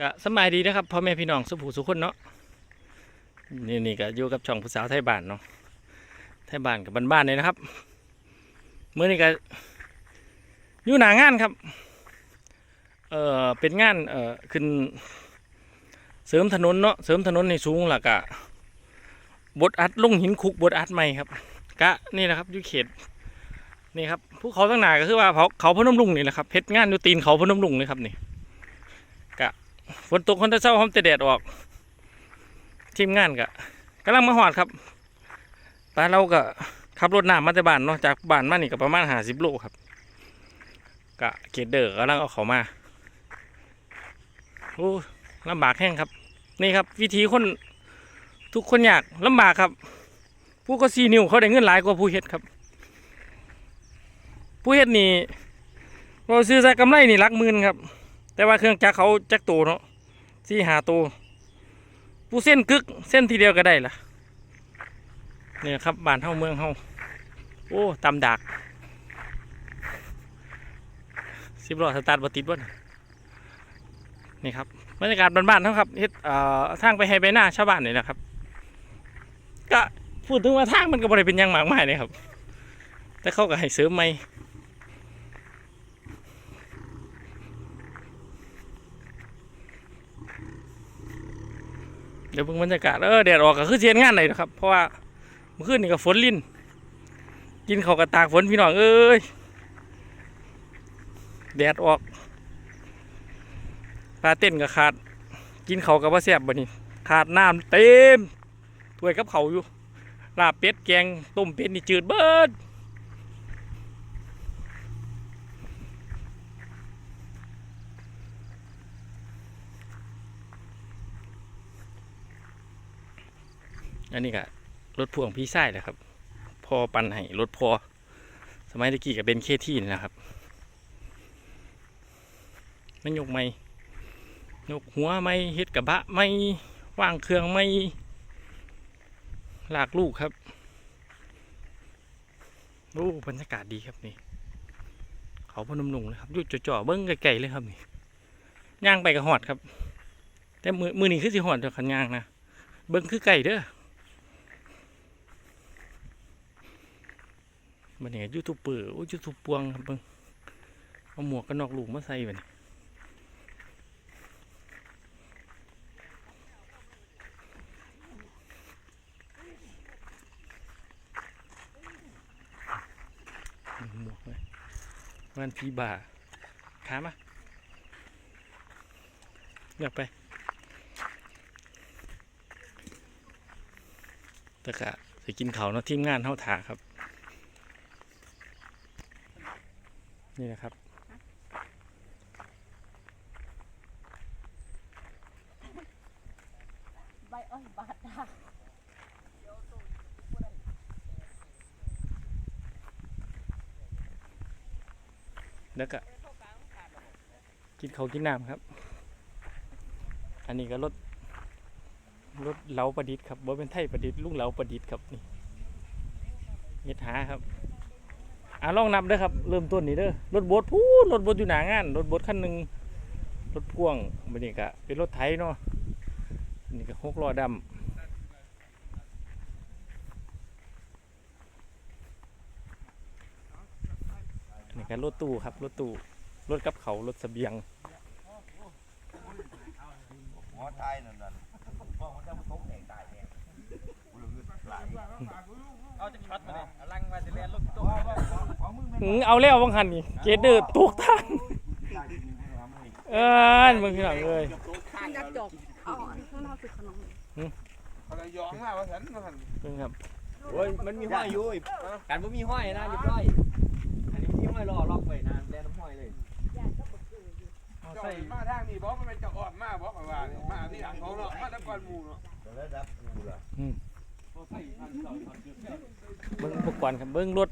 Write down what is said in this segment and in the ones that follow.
ก็สบายดีนะครับพ่อแม่พี่น้องสุภูสุคนเนาะนี่นี่ก็อยู่กับช่องผู้สาวไทยบ้านเนาะไทยบ้านกับบ้านๆเลยนะครับเมื่อนี้ก็อยู่หนางานครับเอ่อเป็นงานเอ่อขึ้นเสริมถนนเนาะเสริมถนนในสูงแล้วก็บดอัดลงหินคุกบดอัดใหม่ครับกะนี่นะครับอยู่เขตนี่ครับภูเขาตั้งหนาก็คือว่าเขาเขาพนมรุ้งนี่แหละครับเพชรงานอยู่ตีนเขาพนมรุ้งเลยครับนี่ ฝนตกคนจะเศร้าห้องจะแดดออก ทีมงานก็กำลังมาหอดครับแต่เราก็ขับรถน้ำมาแต่บ้านเนาะจากบ้านมานี่ก็ประมาณห้าสิบโลครับกะเกตเดอร์กำลังเอาเขามาโอ้ลำบากแห้งครับ นี่ครับ วิธีคนทุกคนอยากลำบากครับ ผู้ก็ซีนิวเขาได้เงินหลายกว่าผู้เฮ็ดครับ ผู้เฮ็ดนี่เราซื้อใส่กำไรนี่หลักหมื่นครับ แต่ว่าเครื่องจักรเขาจักตัวเนาะสี่หาตัวผู้เส้นกึกเส้นทีเดียวก็ได้ล่ะเนี่ยครับบ้านเฮาเมืองเฮาโอ้ตำดากสิบล้อสตาร์ทบติดบ่นนี่ครับบรรยากาศบ้านๆเท่าครับเฮ็ดเอ่อทางไปให้ไปหน้าชาวบ้านนี่นะครับ ก็พูดถึงว่าทางมันก็บ่ได้เป็นยังมากมายเลยครับ แต่เขาก็ให้เสริมใหม่ ดี๋ยวเบิ่งบรรยากาศเออแดดออกก็คือเสียนงานไหนนะครับ เพราะว่าเมื่อคืนนี่ก็ฝนลิ้นกินเขากับตากฝนพี่น้องเอ้ยแดดออกปลาเต้นก็ขาด กินเขากับว่าแซ่บบ่นี่ขาดน้ำเต็มถ้วยกับเขาอยู่ลาบเป็ดแกงต้มเป็ดนี่จืดเบิด อันนี้ก็รถพ่วงพี่ไส้แหละครับ พอปันให้รถพอ สมัยตะกี้ก็เป็นเคที่นี่นะครับ มันยกไม่ยกหัวไม่เฮ็ดกระบะไม่ว่างเครื่องไม่หลากลูกครับโอ้บรรยากาศดีครับนี่ เขาพนมนุงเลยครับยู่จ่อๆเบิ้งไกลๆเลยครับนี่ย่างไปกับหอดครับ แต่มือมือนี้คือสิหอดจากขันย่างนะเบิ้งคือไก่เด้อ มันเนี่ยยูทูบเบอร์โอ้ยูทูบปวงครับเบิ่งเอาหมวกกันนอกลูกมาใส่บัดนหมวกเลยมันพีบาขามาอยากไปต่กะจะกินเขาเนาะทีมงานเท่าถาครับ นี่นะครับ ใบอ้อยบาดดาแล้วก็กินเขากินน้ำครับ อันนี้ก็รถรถเหลาประดิษฐ์ครับบ่เป็นไทยประดิษฐ์ลุงเหลาประดิษฐ์ครับนี่เฮ็ดหาครับ อะลองนับเด้อครับ เริ่มต้นนี่เด้อรถโบ๊ทพูดรถโบ๊ทอยู่หนางานรถโบ๊ทคันหนึ่งรถพ่วงบันนี้ก็เป็นรถไถเนาะนี่ก็หกล้อดำนี่ก็รถตู้ครับรถตู้รถกับเขารถเสบียงหมอตายนั่นนั่นบอกว่าจะมาตกแหงตายเนี่ย เลยหลายเอาจะช็อตมาเลยลังมาจะเรียนลูกโตของมึงหือเอาแล้วบังคันนี่เกดเดอร์ตกทางเออมึงพี่หลังเลยยักจกเอาอันข้างนอกคือขนมอะไรยองมาว่าฉันมาฉันเพิ่งครับโอ้ยมันมีห้อยอยู่การบ่มีห้อยนะเรียบร้อยอันนี้มีห้อยรอล็อกไว้นะแลน้ำห้อยเลยเอาเจ้าใส่มาทางนี้บอกมันเป็นเจ้าอ่อนมาบอกว่านี่มาที่หลังเขาเนาะมาแตะกอนหมู่เนาะระดับกูล่ะ เบิ้งอุปกรณ์ครับเบิ้งรถ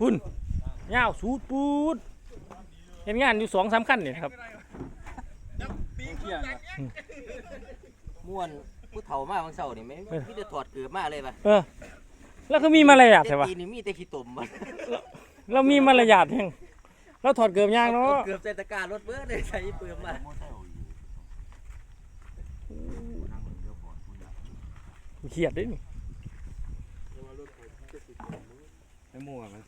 หุ่นยาวสูดปูดเห็นงานอยู่สองสามขั้นนี่ครับม่วนผู้เฒ่ามาบางเสาร์นี่ไม่มีแต่ถอดเกือบมาเลยป่ะเออ แล้วก็มีมารยาทใช่ปะตีนี่มีแต่ขี้ตุ่มมันเรามีมารยาทแห่งเราถอดเกือบยางเนาะเกือบใส่ตะกร้ารถเบิดเลยใส่เปลือกมา โม เตอร์เครียดเด้นี่ไม่มั่วมัน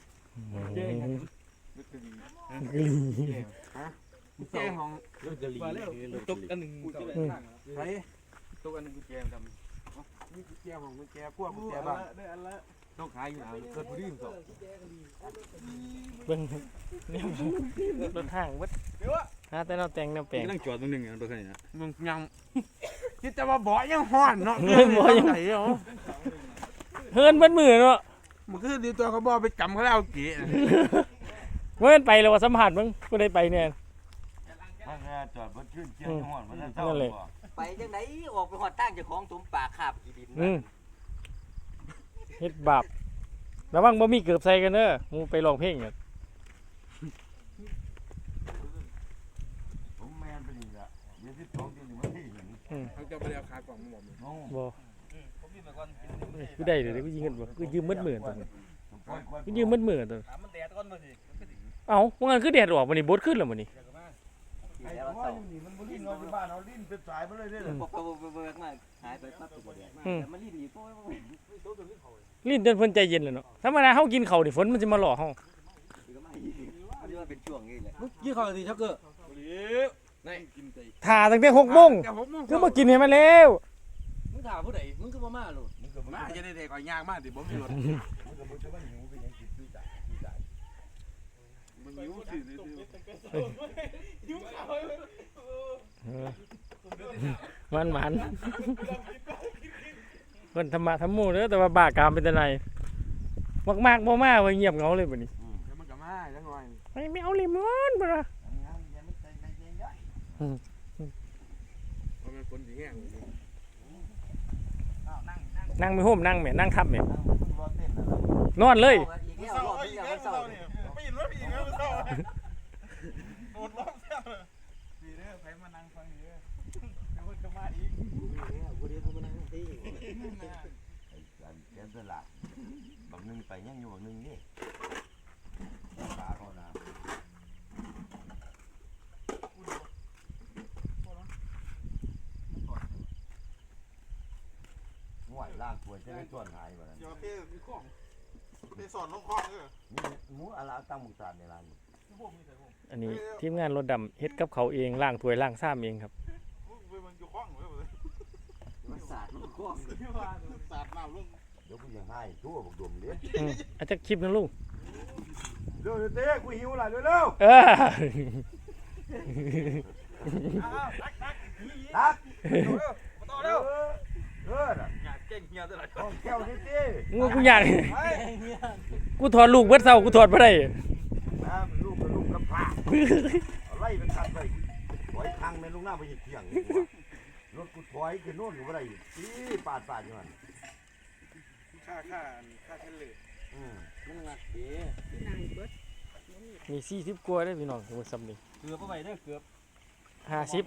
กลีแจ้งของรถจะลีตกอันหนึ่งอืมไผตัวอันนึงกุญแจดำนี่กุญแจของกุญแจพวกกุญแจบ้านต้องขายอยู่ไหนเกิดผู้ดีมสองเบิ่งนี่รถทางเบิด หาแต่เราแต่งแนวแปลงนั่งจอดตรงนึงอะตัวนี้นะมึงยังคิดจะมาบ่อยังฮ้อนเนาะบ่ยังไหนเนาะเฮินเบิดมือเนาะมันคือดีตัวเขาบอกไปจำเขาแล้วเก๋เมื่อไปแล้วว่าสัมผัสมึงกูได้ไปเนี่ยถ้าแค่จอดบนขึ้นเชียงจังหวัดมันจะนั่เศร้านแหละบ่ไปจังไหนออกไปหอดตั้งเจ้าของสมปากขาบอีดินอืมเฮ็ดบาประวังบ่มีเกือบใส่กันเด้อมึงไปร้องเพลงเนี่ย ผมแมนเป็นอย่างนี้เดี๋ยวที่สองที่หนึ่งมันที่ เห็นเขาจะไปเอาขากล่องมาบอกมึงน้องบ่กูได้เดี๋ยวกูยืมเงินบ่กูยืมหมืดหมื่นตัวนี้ปล่อยปล่อยกูยืมหมืดหมื่นตัวมันแดดก้อนมาสิเอ้าว่างั้นคือแดดออกมื้อนี้บดขึ้นแล้วมื้อนี้ไอ้ผมว่าอยู่นี่มันบ่ลิ้นเอาที่บ้านเอาลิ้นเป็นสายมาเลยเด้อบอกก็เบิกมาหายไปปั๊บตัวแดดแต่มันรีบหนีโป้ยลิ้นจนเพิ่นใจเย็นแล้วเนาะธรรมดาเฮากินข้าวนี่ฝนมันสิมาหล่อเฮาก็ไม่อันนี้มันเป็นช่วงนี้แหละยี่เขาดีชักเกอร์ นี่กินใจถ่าตั้งแต่6โมงแต่หกโมงคือมากินให้มันแล้วมึงถามผู้ใดมึงก็มามาโหลดมึงก็บ่มาจะได้เด็กก่อนยากมากดิบ่มีรถมึงก็บ่จะว่าหิวเป็นหยังกินซื้อจ่ายซื้อจ่ายมึงหิวสิสิเออมันหมันเพิ่นธรรมะธรรมโมเด้อแต่ว่าบากามเป็นแต่ไหนมากๆบ่มาว่าเงียบเหงาเลยบัดนี้เดี๋ยวมันก็มาจังหน่อยไม่ไม่เอาลิมอนบ่ล่ะ มันฝนสิแห้งนั่งไม่ห่มนั่งแม่นั่งทับแม่นอนน่ะล่ะนอนเลยอีกแล้วรอบนี้มันเศร้าไม่ยินว่าพี่ยิงแล้วมันเศร้าโดดรอบเศร้าดีเด้อไผมานั่งฟังเด้อเดี๋ยวจะมาอีกวันนี้ผมมานั่งตีไอ้การแกนสลัดบางหนึงไปยังอยู่บางนึงนี่ปลาเขาน้ำห่ วยล่างถวยจะได้ส่วนหายแบ่นั่นเดี๋ยวเป้มีของไปสอนน้องคล้องเออนี่หมูอะไรตั้งมุกตาในร้านมึงอันนี้ทีมงานรถดำเฮ็ดกับเขาเองล้างถ้วยล้างซ้ำเองครับไปมันอยู่คล้องเลยมันสาดมันกว้างสาดน้ำลงเดี๋ยวกูยังให้ทั่วบอกดมเด้อืมอาจจะคลิปนะลุงเร็วเต้กูหิวละเร็วเร็วเออตักตักต่อเร็วเออน่ะอ กเก่งเฮียตลอดต้องแก้วนี่สิงูกูอยากกูถอดลูกเบิดเซากูถอดบ่ได้นะมันลูกกับลูกกับพาเอาไล่เป็นคันไปถอยทางแม่ลูกหน้าไปเหยียบเที่ยงรถกูถอยขึ้นโน่นอยู่บ่ได้อีปาดปาดอยู่นั่นค่าค่าค่าเทเลอืมมันงัดเด้นางเบิดมี40กว่าเด้อพี่น้องโอ้ซ้ำนี่เกือบไปเด้อเกือบ 50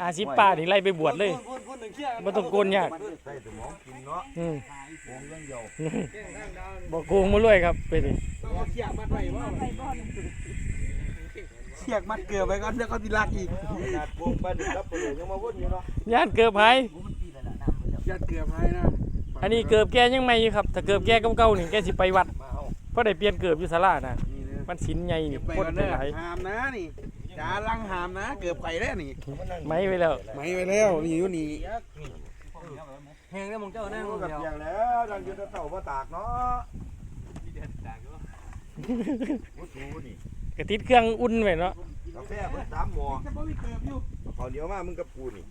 50ป้านี่ไล่ไปบวชเลยพูดพูดหนึ่งเที่ยบ่ต้องโกนยากใส่สมองกินเนาะอืมวงยังเดียวบ่โกงมาเลยครับเป็นนี่ต้องเสียกมัดไว้ว่าไปบ่อนเสียกมัดเกลือไปก่อนเดี๋ยวเขาติลักอีกขนาดวงไปดึกครับปเลยยังมาวนอยู่เนาะย่านเกือบหายยัดเกลือให้นะอันนี้เกือบแกยังไม่ครับถ้าเกือบแกเก่าๆนี่แกสิไปวัดเพราะได้เปลี่ยนเกือบอยู่ศาลาน่ะมันสินใหญ่เนี่คนเด้อหลายหามนะนี่ จ้าลังหามนะ เกือบไข่แล้วนี่ไม้ไว้แล้วไม่ไปแล้วนี่อยู่นี่แห้งแล้วมึงเจ้านั่งกับเดียวอย่างแล้วดังอยู่แต่เต่าบ่ตากเนาะบ่ถูนี่กระติดเครื่องอุ่นไว้เนาะกาแฟเพิ่นสามหม้อจะบ่มีเกลืออยู่ข้าวเหนียวมามึงกับกูนี่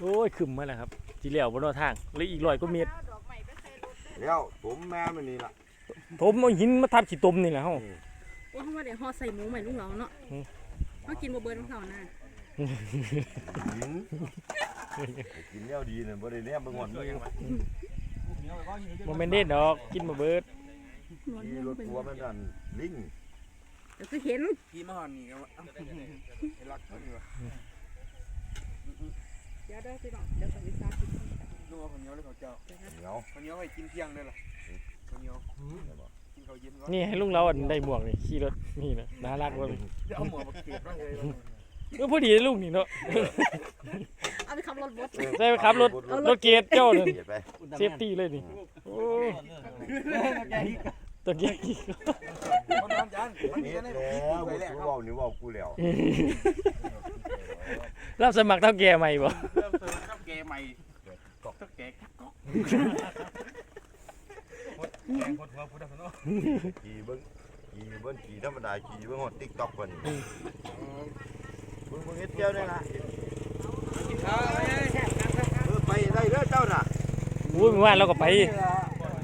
โอ้ยขึ้นมาแล้วครับทีเหลียวบนทางเหลยอีกร้อยกว่าเมตรดอกใหม่ไปใส่รถแล้วผมแม่มันนี่ล่ะผมเอาหินมาทับขี้ตมนี่แหละเฮา โอ้ยเพราะว่าเดี๋ยวห่อใส่หมูใหม่ลุงเราเนาะอืมมากินบ่เบิดของเขานะหินกินแล้วดีน่ะบ่ได้แนมเบิ่งหอนมือบ่แม่นเด็ดดอก กินบ่เบิดนวลมีรถทัวร์มันนั่นลิงเดี๋ยวก็เห็นกี่มาหอนนี่ก็ว่าไอ้รักมันนี่วะเดี๋ยวได้สิน้องเดี๋ยวสันนิษฐานกินดูว่าคนเหนียวหรือเขาเจ้าเหนียวคนเหนียวให้กินเที่ยงเลยล่ะคนเหนียว กินข้าวเย็นก่อนนี่ให้ลุงเราอันได้หมวกนี่ขี่รถนี่นะน่ารักเว่าเดี๋ยวเอาหมวกมาเก็บไว้เลยก็พอดีเลยลุงนี่เนาะเอาไปขับรถถบดได้ไปขับรถรถเกียร์เจ้าเลยเกียร์ไปเซฟตี้เลยนี่โอ้ตัวเกียร์อีกคนทำจานมันมีเฮ็ดในแล้วไปบ่แล้วกูเว้านี่เว้ากูแล้วรับสมัครเท่าแก่ใหม่บ่เริ่มเติมกับเกใหม่กอกเกกกอก แกงคนหัวพุทธศาสนาขี่เบิ่งขี่เบิ่งขี่ธรรมดาขี่เบิ่งฮอด TikTok เพิ่นเบิ่งเบิ่งเฮ็ดเจ้าได้ล่ะกินข้าวไหมเออไปได้เด้อเจ้าน่ะอุ้ยเมื่อวานเราก็ไป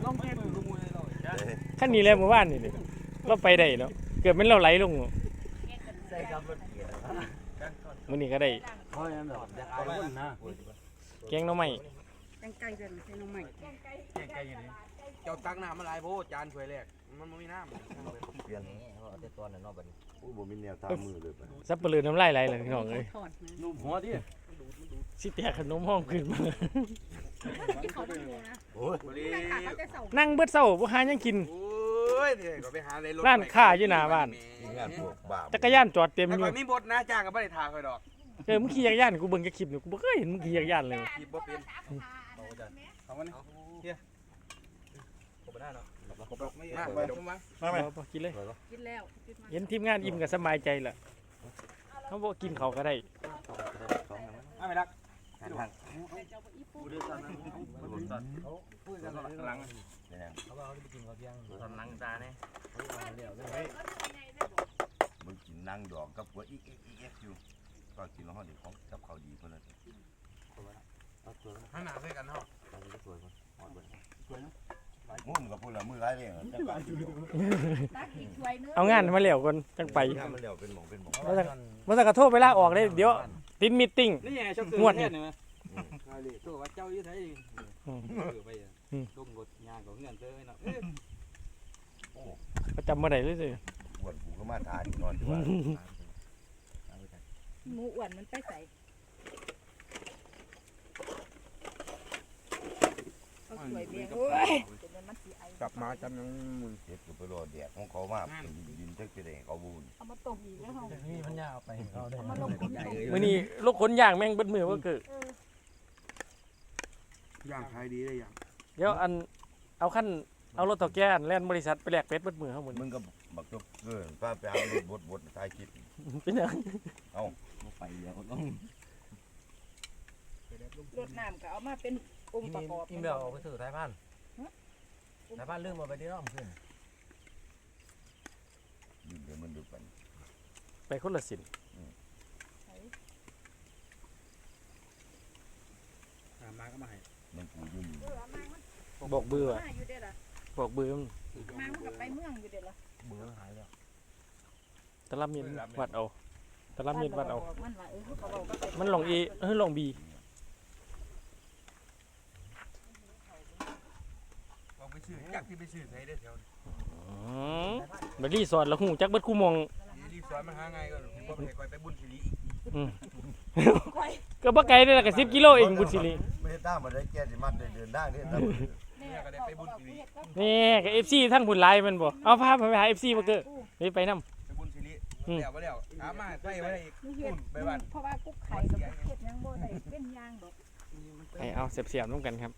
ลองเก็บดูมือเลยจ้ะขั้นนี้แหล้วเมื่อวานนี่นี่เราไปได้เนาะเกือบเป็นเราไหลลงใส่กับรถเกียร์มื้อนี้ก็ได้ห้อยนั่นดอกจะขายคนนะแกงหน่อไม้ แกงไก่เดินใส่น้องใหม่แกงไก่อยู่นี่เจ้าตักน้ำมาหลายโพดจานถ้วยแรกมันบ่มีน้ำเปลี่ยนเขาเอาแต่ตัวนั้นเนาะบัดนี้โอ้บ่มีแนวทางมือเลยบัดซับเปลือน้ำลายไหลเลยพี่น้องเอ้ยทอดนะนุ่มหัวดิสิแตกขนมห้องขึ้นมา ที่เขาไม่รู้นะโอ้ยบริแม่ขาเขาจะเสานั่งเบิดเช้าบ่หาหยังกิน โอ้ยเดี๋ยวก็ไปหาอะไรรถร้านค้าอยู่หน้าบ้าน มีงานพวกบ้าจักรยานจอดเต็มแต่อยู่ก่อนมีบทนะจ้างก็ไม่ได้ทาคอยดอกเออมึงขี่จักรยานกูเบิ่งแค่คลิปนี่กูบ่เคยเห็นมึงขี่จักรยานเลยหยิบบ่เป็น เอามันเฮียกบหน้าเนาะมาไปดมมาบ่บ่กินเลย กินแล้วกินมาเห็นทีมงานอิ่มก็สบายใจละเขาบอกกินเขาวก็ได้เอาไปรักเจ้าบ่อีปูพูดกันหลังเขาบอกเขาไปกินข้าวเที่ยงตอนหลังตาเนี่ยมึงกินนั่งดอกกับหัวอีกอีกอีกอยู่ก็กินแล้วฮอดนี่ของกับข้าวดี เพิ่นน่ะหันหน้าใส่กันเนาะมุ่มกับพวกเรามือร้ายเลยจังหวะตักอีกถ้วยนึงเอางานมาแล้วก่อนจังไปทำมันแล้วเป็นหมองเป็นหมองว่าจะว่าจะกระโทษไปลาออกเลยเดี๋ยวติดมิทติ้ง นี่ไงชอบงวดแค่นี่มั้ยตัวว่าเจ้าอยู่ไทยอืมไปอืมลงกดงานของเงินเต้เนาะประจำมาได้เลยสิอ้วนกูก็มาทานนอนอยู่ว่าหมูอ้วนมันไปใส่ เขาสวยเบี้ยโอ้ยเดี๋ยวมันสีไอ กลับมาจำยังมึงเฮ็ดก็ไปรอแดดของเขามาเป็นดินจักสิได้ให้เขาบูนเอามาต้มอีกแล้วเฮานี่มันยาวไปเขาได้เอามาลงกับใหญ่มื้อนี้ลูกขนย่างแม่งเบิดมือว่าเกิดย่างขายดีได้ยังเดี๋ยวอันเอาขั้นเอารถเต่อแก่นแล่นบริษัทไปแลกเป็ดเบิดมือเฮาหมดมึงก็บักจบเกินพาไปเอารถบดบดท้ายคลิปเป็นหยังไปเดี๋ยวต้องรดน้ำก็เอามาเป็น องค์ประกอบอีเมลไปถือสายพันธุ์สายพันธุ์ลืมมาไปที่น้องเพื่อนยืมเดี๋ยวมันดูกัน ไปคนละสินมาก็มาให้มันกูยืมบอกเบื่อมาอยู่เด้อล่ะบอกเบื่อมันมามันก็ไปเมืองอยู่เด้อล่ะมือหายแล้วตะลับเมียนวัดเอาตะลับเมียนวัดเอา มันว่าเออเขาบอกก็ไปมันลองเอเออลองบี บอกไป ซื้ออยากที่ไปซื้อไทยได้แถวอืมบัดรีสอร์ทแล้วหูจักเบิดคู่มองนี้รีสอร์ทมันหาไงก็บ่ไปคอยไปบุญสิริอืมก็บ่ไกลได้ละก็10กิโลเองบุญสิริไม่ได้ตามมาได้แก่สิมันได้เดินได้เนี่ยตามเนี่ยก็ได้ไปบุญสิรินี่ก็ FC ทั้งผุนหลายแมันบ่เอาพาไปหา FC บ่เกิดนี่ไปนํไปบุญสิริแล้วบ่แล้วถามมาใส่ไว้ได้อีกมึงเฮ็ดไปบ้านเพราะว่ากุ๊กไข่กับเฮ็ดหยังบ่ได้เป็นหยังดอกให้เอาเสียบๆนํกันครับ